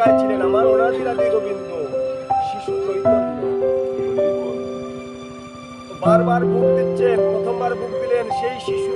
জায়গায় ছিলেন আমার অনাদিরাদি গোবিন্দ শিশু চৈতন্য। বারবার বুক দিচ্ছেন, প্রথমবার বুক দিলেন সেই শিশু।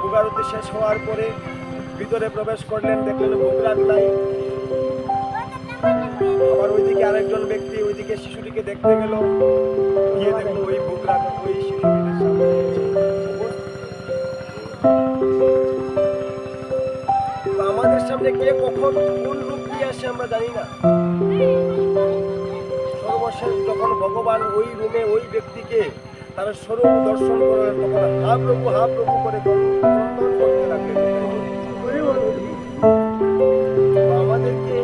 ভোগারতি শেষ হওয়ার পরে ভিতরে প্রবেশ করলেন, দেখলেন ভোগরাগ নাই। আবার ওইদিকে আরেকজন ব্যক্তি, ওইদিকে শিশুটিকে দেখতে গেল। গিয়ে দেখল ওই ভোগরাগ ওই আমাদের সামনে কে কখন কোন রূপ নিয়ে আসে আমরা জানি না। সর্বশেষ যখন ভগবান ওই রুমে ওই ব্যক্তিকে তার স্বরূপ দর্শন করলেন তখন হা প্রভু হা প্রভু করে আমাদেরকে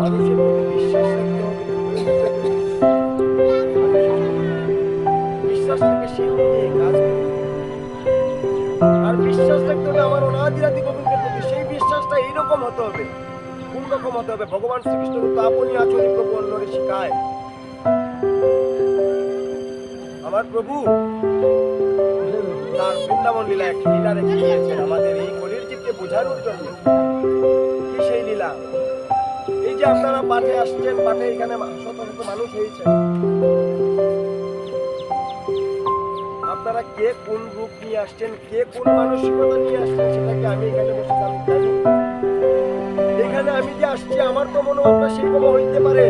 মানুষের প্রতি বিশ্বাস রাখতে হবে। বিশ্বাস থেকে সে অনুযায়ী কাজ আর বিশ্বাস রাখতে হবে আমার অনাদিরাদি গোবিন্দের প্রতি। সেই বিশ্বাসটা এইরকম হতে হবে কোন রকম হতে হবে? ভগবান শ্রীকৃষ্ণ তো আপনি আচরিত অন্যরে শিখায়। আমার প্রভু। তার বৃন্দাবন লীলা একটি লীলা রেখে গিয়েছেন আমাদের এই কলির জীবকে বোঝানোর জন্য কি সেই লীলা? এই যে আপনারা পাঠে আসছেন, পাঠে এখানে শত শত মানুষ হয়েছে। আপনারা কে কোন রূপ নিয়ে আসছেন, কে কোন মানসিকতা নিয়ে আসছেন, সেটাকে আমি এখানে বসে জানি। এখানে আমি যে আসছি, আমার তো মনে হয় সেই রকম হইতে পারে।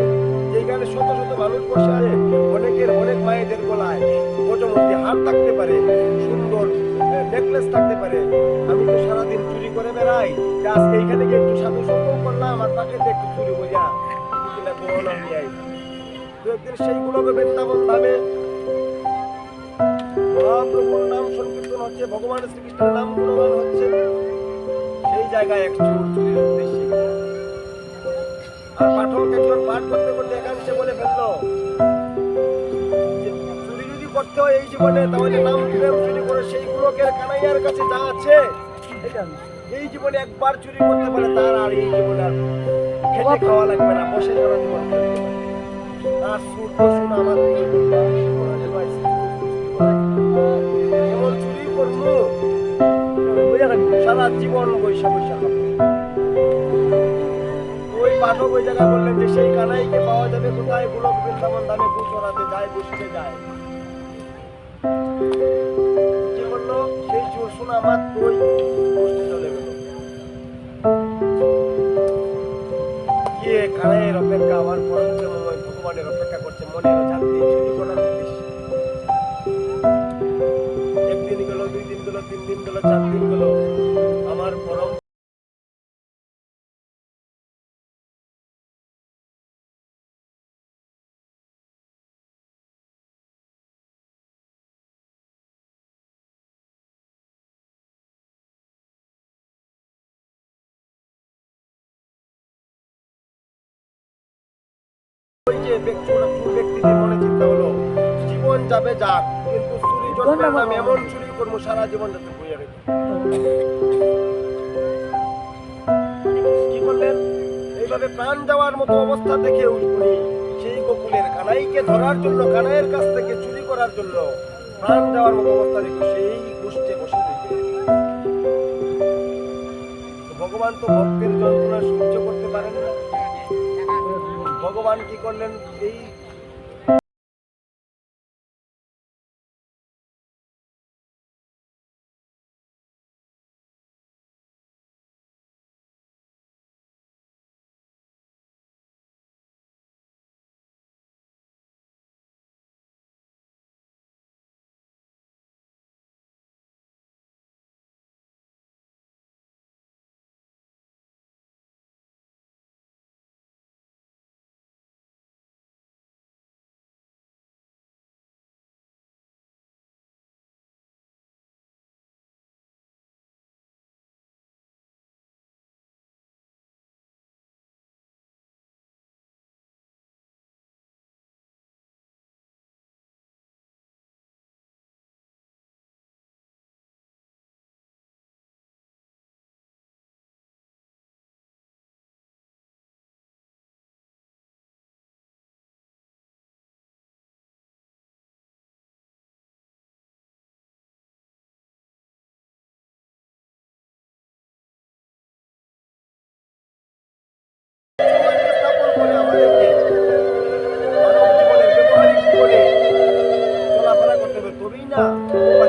শত শত মানুষ বসে আছে। অনেকের অনেক মায়েদের গলায় মধ্যে হার থাকতে পারে, সুন্দর নেকলেস থাকতে পারে। আমি তো সারাদিন চুরি করে বেড়াই। আজকে এইখানে গিয়ে একটু সাধু সঙ্গ করলাম তাকে দিয়ে একটু চুরি কিনা গহনা নিয়ে তো একদিন সেইগুলোকে বৃন্দাবন মহাপ্রভুর নাম সংকীর্তন হচ্ছে, ভগবান শ্রীকৃষ্ণের নাম হচ্ছে। সেই জায়গায় এক চোর পাঠ করতে করতে বলে ফেলল চুরি যদি করতে হয় এই জীবনে, তাহলে নাম চুরি করে সেই কানাইয়ার কাছে যা আছে এই জীবনে একবার চুরি করতে পারে, তার আর এই জীবনে আর খেতে খাওয়া লাগবে না, বসে সারা জীবন। তার সুর তো আমার চুরি করব সারা জীবন বৈশা খাব। পাঠক ওই জায়গা বললেন যে, সেই কানাইকে পাওয়া যাবে কোথায়? গোলক বৃন্দাবন দামে গুছরাতে যায়, বসতে যায়। কি কানাইয়ের অপেক্ষা, আমার পরমপ্রেমময় ভগবানের অপেক্ষা করছে, মনের উদ্দেশ্যে। একদিন গেল, দুই দিন গেল, তিন দিন গেল, চার দিন গেল, আমার পরম ওই যে ব্যক্তিটির মনে চিন্তা হলো জীবন যাবে যাক কিন্তু চুরি জন্মের নাম এমন চুরি করব সারা জীবন যাতে বইয়া রেখে কি করলেন এইভাবে প্রাণ যাওয়ার মতো অবস্থা দেখে উনি সেই গোকুলের কানাইকে ধরার জন্য কানাইয়ের কাছ থেকে চুরি করার জন্য প্রাণ যাওয়ার মতো অবস্থা দেখে সেই গোষ্ঠে বসে ভগবান তো ভক্তের যন্ত্রণা সহ্য করতে পারেন না। ভগবান কি করলেন? এই হবে